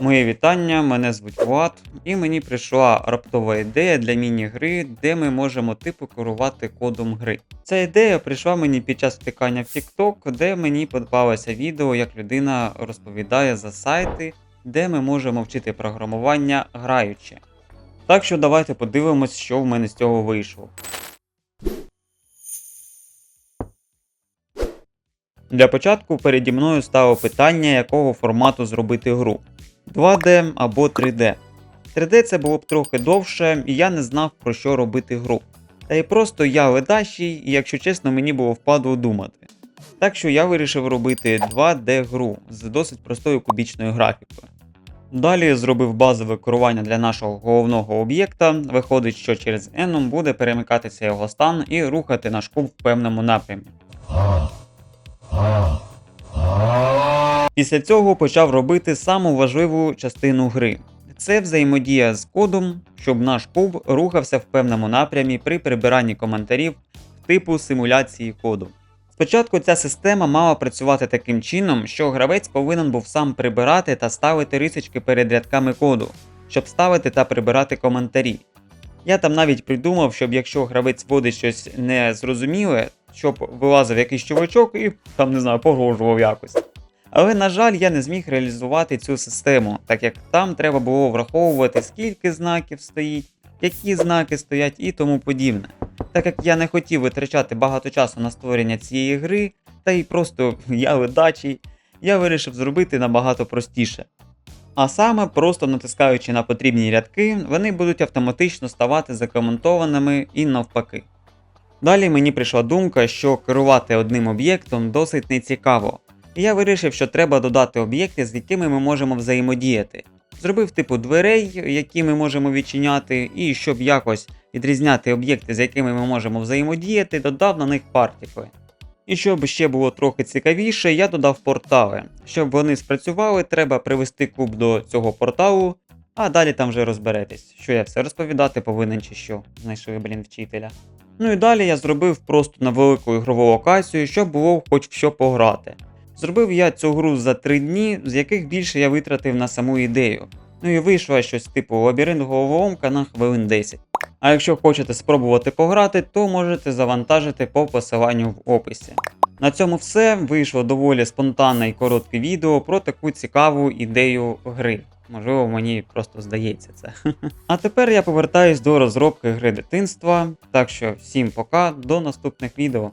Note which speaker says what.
Speaker 1: Моє вітання, мене звуть Влад, і мені прийшла раптова ідея для міні-гри, де ми можемо типу керувати кодом гри. Ця ідея прийшла мені під час втикання в TikTok, де мені подобалося відео, як людина розповідає за сайти, де ми можемо вчити програмування граючи. Так що давайте подивимось, що в мене з цього вийшло. Для початку переді мною стало питання, якого формату зробити гру. 2D або 3D. 3D це було б трохи довше, і я не знав про що робити гру. Та й просто я ледащий, і якщо чесно, мені було впадло думати. Так що я вирішив робити 2D гру з досить простою кубічною графікою. Далі зробив базове керування для нашого головного об'єкта. Виходить, що через Enom буде перемикатися його стан і рухати наш куб в певному напрямі. Після цього почав робити саму важливу частину гри. Це взаємодія з кодом, щоб наш куб рухався в певному напрямі при прибиранні коментарів типу симуляції коду. Спочатку ця система мала працювати таким чином, що гравець повинен був сам прибирати та ставити рисочки перед рядками коду, щоб ставити та прибирати коментарі. Я там навіть придумав, щоб якщо гравець вводить щось незрозуміле, щоб вилазив якийсь чувачок і там не знаю, погрожував якось. Але, на жаль, я не зміг реалізувати цю систему, так як там треба було враховувати, скільки знаків стоїть, які знаки стоять і тому подібне. Так як я не хотів витрачати багато часу на створення цієї гри, та й просто я ледачий, я вирішив зробити набагато простіше. А саме, просто натискаючи на потрібні рядки, вони будуть автоматично ставати закоментованими і навпаки. Далі мені прийшла думка, що керувати одним об'єктом досить нецікаво, я вирішив, що треба додати об'єкти, з якими ми можемо взаємодіяти. Зробив типу дверей, які ми можемо відчиняти, і щоб якось відрізняти об'єкти, з якими ми можемо взаємодіяти, додав на них партікли. І щоб ще було трохи цікавіше, я додав портали. Щоб вони спрацювали, треба привести куб до цього порталу, а далі там вже розберетесь, що я все розповідати повинен чи що. Знайшли, блін, вчителя. Ну і далі я зробив просто на велику ігрову локацію, щоб було хоч що пограти. Зробив я цю гру за 3 дні, з яких більше я витратив на саму ідею. Ну і вийшло щось типу лабіринт головоломка на хвилин 10. А якщо хочете спробувати пограти, то можете завантажити по посиланню в описі. На цьому все. Вийшло доволі спонтанне і коротке відео про таку цікаву ідею гри. Можливо, мені просто здається це. А тепер я повертаюсь до розробки гри дитинства. Так що всім пока, до наступних відео.